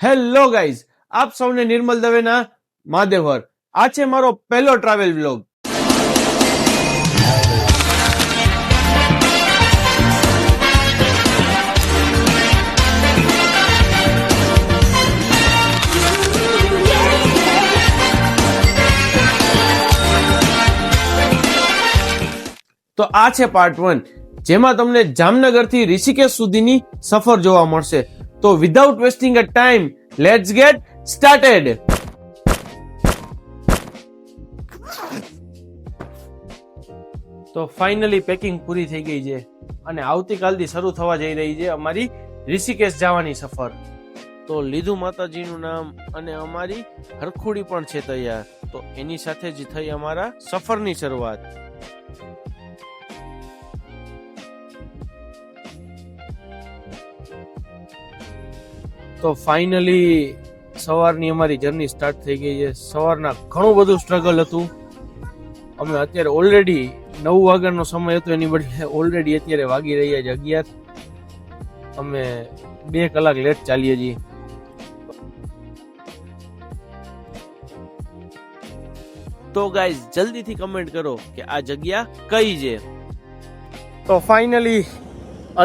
Hello guys, આપ સૌને નિર્મલ દવેના મહાદેવર આ છે મારો પહેલો ટ્રાવેલ વ્લોગ તો આ છે પાર્ટ વન જેમાં તમને જામનગરથી ઋષિકેશ સુધીની સફર જોવા મળશે. તો without wasting a time let's get started તો ફાઇનલી પેકિંગ પૂરી થઈ ગઈ છે અને આવતીકાલથી શરૂ થવા જઈ રહી છે અમારી ઋષિકેશ જવાની સફર. તો લીધું માતાજીનું નામ અને અમારી હરખુડી પણ છે તૈયાર. તો એની સાથે જ થઈ અમારા સફરની શરૂઆત. તો ફાઇનલી સવારની અમારી જર્ની સ્ટાર્ટ થઈ ગઈ છે. સવારના ઘણું બધું સ્ટ્રગલ હતું. અમે અત્યારે ઓલરેડી નવ વાગ્યાનો સમય હતો એની બદલે ઓલરેડી અત્યારે વાગી રહ્યા છે અગિયાર. અમે બે કલાક લેટ ચાલીએ છીએ. તો ગાઈઝ જલ્દીથી કમેન્ટ કરો કે આ જગ્યા કઈ છે. તો ફાઇનલી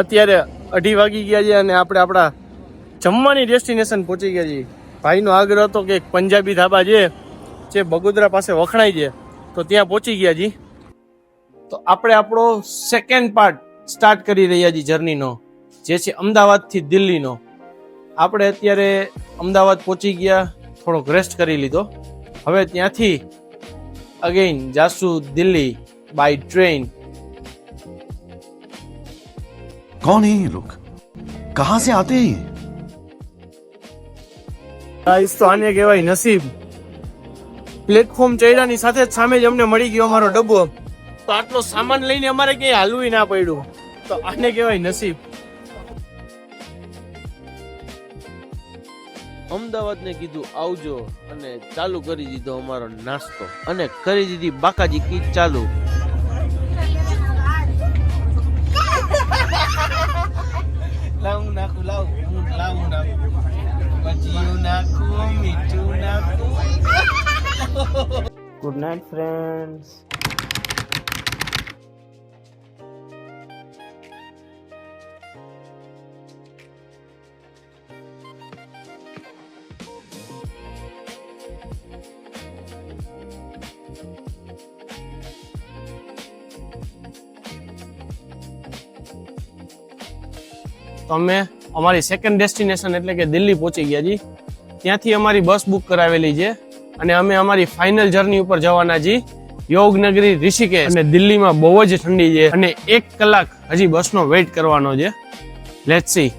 અત્યારે અઢી વાગી ગયા છે અને આપણે આપણા જમવાની ડેસ્ટિનેશન પહોંચી ગયા છીએ ભાઈનો આગ્રહ હતો કે પંજાબી ધાબા છે જે બગોદરા પાસે વખણાય છે તો ત્યાં પહોંચી ગયા જી. તો આપણે આપણો સેકન્ડ પાર્ટ સ્ટાર્ટ કરી રહ્યા છીએ જર્નીનો જે છે અમદાવાદથી દિલ્હીનો. આપણે અત્યારે અમદાવાદ પહોંચી ગયા, થોડોક રેસ્ટ કરી લીધો. હવે ત્યાંથી અગેઇન જાશું દિલ્હી બાય ટ્રેન કોણ હે લોક કહા સે આતે હે ગાઈસ તો આને કહેવાય નસીબ. પ્લેટફોર્મ ચડ્યાની સાથે જ સામે જ અમને મળી ગયો અમારો ડબ્બો. તો આટલો સામાન લઈને અમારે ક્યાંય હાલવું ના પડ્યું. તો આને કહેવાય નસીબ. અમદાવાદને કીધું આવજો અને ચાલુ કરી દીધો અમારો નાસ્તો. અને કરી દીધી બાકાજી કી ચાલુ. લાવું નાખું લાવું હું લાવું નાખું. ભજીયું નાખું મીઠું નાખું ગુડ નાઇટ ફ્રેન્ડ્સ તો અમે અમારી સેકન્ડ ડેસ્ટિનેશન એટલે કે દિલ્હી પહોંચી ગયા છીએ ત્યાંથી અમારી બસ બુક કરાવેલી છે અને અમે અમારી ફાઇનલ જર્ની ઉપર જવાના છીએ યોગનગરી, ઋષિકેશ અને દિલ્હીમાં બહુ જ ઠંડી છે અને એક કલાક હજી બસનો વેઇટ કરવાનો છે. લેટ સી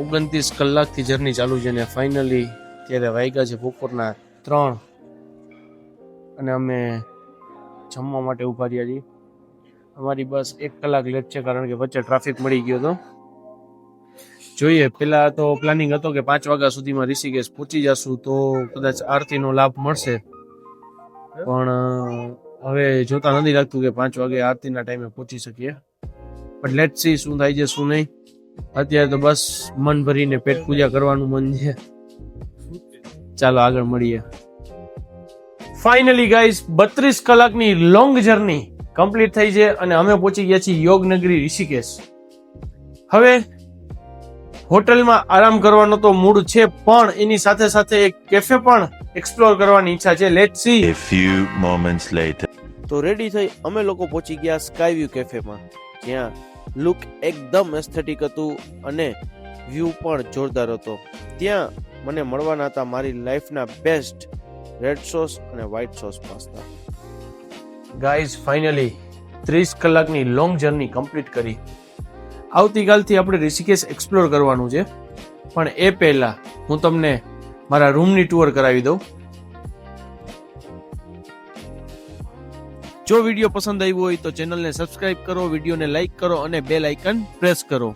ઓગણત્રીસ કલાકથી જર્ની ચાલુ છે અને ફાઇનલી ત્યારે વાગ્યા છે બપોરના ત્રણ. અને અમે જમવા માટે ઊભા રહ્યા છીએ. અમારી બસ એક કલાક લેટ છે કારણ કે વચ્ચે ટ્રાફિક મળી ગયો હતો. જોઈએ, પેલા તો પ્લાનિંગ હતો કે પાંચ વાગ્યા સુધીમાં ઋષિકેશ પહોંચી જશું તો કદાચ આરતીનો લાભ મળશે. પણ હવે જોતા નથી લાગતું કે પાંચ વાગે આરતીના ટાઈમે પહોંચી શકીએ. પણ લેટ સી શું થાય છે, શું નહીં. અત્યારે તો બસ મન ભરીને પેટ પૂજા કરવાનું મન છે. ચાલો આગળ મળીએ. ફાઇનલી ગાઈઝ બત્રીસ કલાકની લોંગ જર્ની કમ્પ્લીટ થઈ છે અને અમે પહોંચી ગયા છીએ યોગનગરી ઋષિકેશ. હવે હોટલમાં આરામ કરવાનો તો મૂડ છે પણ એની સાથે સાથે એક કેફે પણ એક્સપ્લોર કરવાની ઈચ્છા છે. Let see A few moments later. તો રેડી થઈ અમે લોકો પહોંચી ગયા સ્કાયવ્યુ કેફેમાં જ્યાં લુક એકદમ એસ્થેટિક હતું અને વ્યૂ પણ જોરદાર હતો. ત્યાં મને મળવાના હતા મારી લાઈફના બેસ્ટ રેડ સોસ અને white sauce pasta guys finally ત્રીસ કલાકની લોંગ જર્ની કમ્પ્લીટ કરી. આવતીકાલથી આપણે ઋષિકેશ એક્સપ્લોર કરવાનું છે. પણ એ પહેલા હું તમને મારા રૂમની ટૂર કરાવી દઉં. જો વીડિયો પસંદ આવ્યો હોય તો ચેનલને સબસ્ક્રાઇબ કરો વિડીયોને લાઇક કરો અને બેલ આઇકન પ્રેસ કરો.